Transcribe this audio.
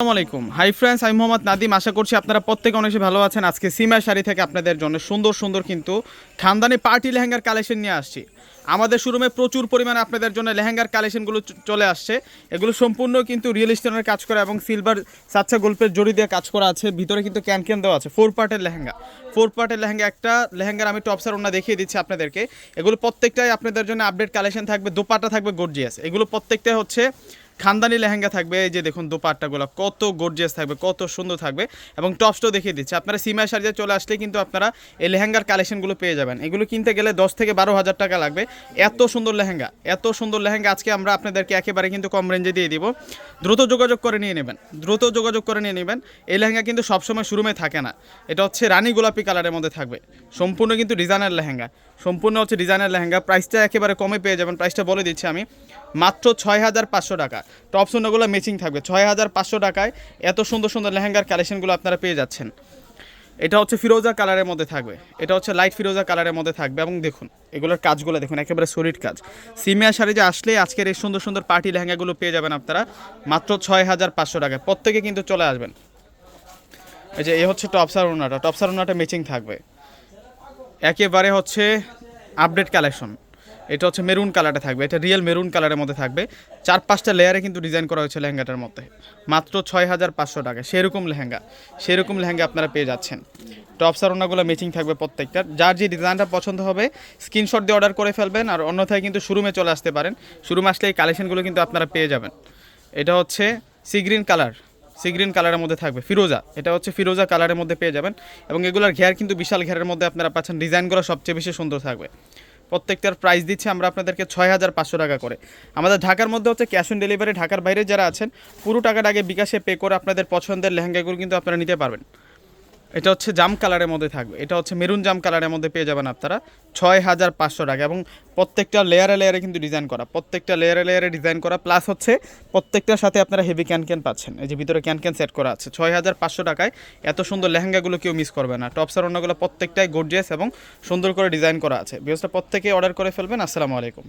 আসসালামু আলাইকুম। Hi friends আমি মোহাম্মদ নাদিম আশা করছি আপনারা প্রত্যেকে অনেক ভালো আছেন। আজকে সিমা শাড়ি থেকে আপনাদের জন্য সুন্দর সুন্দর কিন্তু খানদানি পার্টি লেহেঙ্গার কালেকশন নিয়ে আসছি। আমাদের শোরুমে প্রচুর পরিমাণে আপনাদের জন্য লেহেঙ্গার কালেকশনগুলো চলে আসছে। এগুলো সম্পূর্ণ কিন্তু রিয়েল স্টোনের কাজ করা এবং সিলভার সাচ্চা গল্পের জড়ি দিয়ে কাজ করা আছে। ভিতরে কিন্তু ক্যান ক্যান দেওয়া আছে। ফোর পার্টের লেহেঙ্গা। ফোর পার্টের লেহেঙ্গা একটা। লেহেঙ্গার আমি টপসার ওনা দেখিয়ে দিচ্ছি আপনাদেরকে। এগুলো প্রত্যেকটাই আপনাদের জন্য আপডেট কালেকশন থাকবে। দোপাটা থাকবে গর্জিয়াস এগুলো প্রত্যেকটাই হচ্ছে খানদানি লেহেঙ্গা থাকবে, এই যে দেখুন দোপাট্টাগুলো কত গর্জিয়াস থাকবে, কত সুন্দর থাকবে। এবং টপসটাও দেখিয়ে দিচ্ছে, আপনারা সিমা সার্জে চলে আসলে কিন্তু আপনারা এই লেহেঙ্গার কালেকশনগুলো পেয়ে যাবেন। এগুলো কিনতে গেলে দশ থেকে বারো হাজার টাকা লাগবে। এত সুন্দর লেহেঙ্গা, এত সুন্দর লেহেঙ্গা, আজকে আমরা আপনাদেরকে একেবারে কিন্তু কম রেঞ্জে দিয়ে দিব। দ্রুত যোগাযোগ করে নিয়ে নেবেন, দ্রুত যোগাযোগ করে নিয়ে নেবেন। এই লেহেঙ্গা কিন্তু সবসময় শুরুমে থাকে না। এটা হচ্ছে রানী গোলাপি কালারের মধ্যে থাকবে। সম্পূর্ণ কিন্তু ডিজাইনের লেহেঙ্গা। সম্পূর্ণ হচ্ছে ডিজাইনের লেহেঙ্গা। প্রাইসটা একেবারে কমে পেয়ে যাবেন। প্রাইসটা বলে দিচ্ছি আমি। মাত্র ছয় হাজার পাঁচশো টাকা। টপ সুন্নগুলো ম্যাচিং থাকবে। ছয় হাজার পাঁচশো টাকায় এত সুন্দর সুন্দর লেহেঙ্গার কালেকশনগুলো আপনারা পেয়ে যাচ্ছেন। এটা হচ্ছে ফিরোজা কালারের মধ্যে থাকবে। এটা হচ্ছে লাইট ফিরোজা কালারের মধ্যে থাকবে। এবং দেখুন, এগুলোর কাজগুলো দেখুন, একেবারে সলিড কাজ। সিমিয়া শাড়ি যে আসলে আজকের এই সুন্দর সুন্দর পার্টি লেহেঙ্গাগুলো পেয়ে যাবেন আপনারা মাত্র ছয় হাজার পাঁচশো টাকায়। প্রত্যেকে কিন্তু চলে আসবেন। এই যে, এ হচ্ছে টপসার ওনাটা টপসার ওনাটা ম্যাচিং থাকবে। একেবারে হচ্ছে আপডেট কালেকশন এটা হচ্ছে মেরুন কালারে থাকবে, এটা রিয়েল মেরুন কালারের মধ্যে থাকবে। চার পাঁচটা লেয়ারে কিন্তু ডিজাইন করা হয়েছে লেহেঙ্গাটার মধ্যে। মাত্র ছয় হাজার পাঁচশো টাকা, সেরকম লেহেঙ্গা সেরকম লেহেঙ্গা আপনারা পেয়ে যাচ্ছেন। টপসার ওনাগুলো ম্যাচিং থাকবে প্রত্যেকটার। যার যে ডিজাইনটা পছন্দ হবে স্ক্রিনশট দিয়ে অর্ডার করে ফেলবেন আর অন্যথায় কিন্তু শোরুমে চলে আসতে পারেন। শোরুমে আসলে এই কালেকশনগুলো কিন্তু আপনারা পেয়ে যাবেন। এটা হচ্ছে sea green colour sea green কালারের মধ্যে থাকবে। ফিরোজা, এটা হচ্ছে ফিরোজা কালারের মধ্যে পেয়ে যাবেন। এবং এগুলোর ঘের কিন্তু বিশাল ঘেরের মধ্যে আপনারা পাচ্ছেন। ডিজাইনগুলো সবচেয়ে বেশি সুন্দর থাকবে। প্রত্যেকটার প্রাইস দিচ্ছি আমরা আপনাদেরকে ছয় হাজার পাঁচশো টাকা করে। আমাদের ঢাকার মধ্যে হচ্ছে ক্যাশ অন ডেলিভারি ঢাকার বাইরে যারা আছেন, পুরো টাকাটা আগে বিকাশে পে করে আপনাদের পছন্দের লেহেঙ্গাগুলো কিন্তু আপনারা নিতে পারবেন। এটা হচ্ছে জাম কালারের মধ্যে থাকবে। এটা হচ্ছে মেরুন জাম কালারের মধ্যে পেয়ে যাবেন আপনারা। ছয় হাজার পাঁচশো টাকা এবং প্রত্যেকটা লেয়ারে লেয়ারে কিন্তু ডিজাইন করা, প্রত্যেকটা লেয়ারে লেয়ারে ডিজাইন করা প্লাস হচ্ছে প্রত্যেকটার সাথে আপনারা হেভি ক্যান ক্যান পাচ্ছেন। এই যে ভিতরে ক্যান ক্যান সেট করা আছে। ছয় হাজার পাঁচশো টাকায় এত সুন্দর লেহেঙ্গাগুলো কেউ মিস করবে না। টপসার অন্যগুলো প্রত্যেকটাই গর্জিয়াস এবং সুন্দর করে ডিজাইন করা আছে। বিকজটা প্রত্যেকেই অর্ডার করে ফেলবেন। আসসালামু আলাইকুম।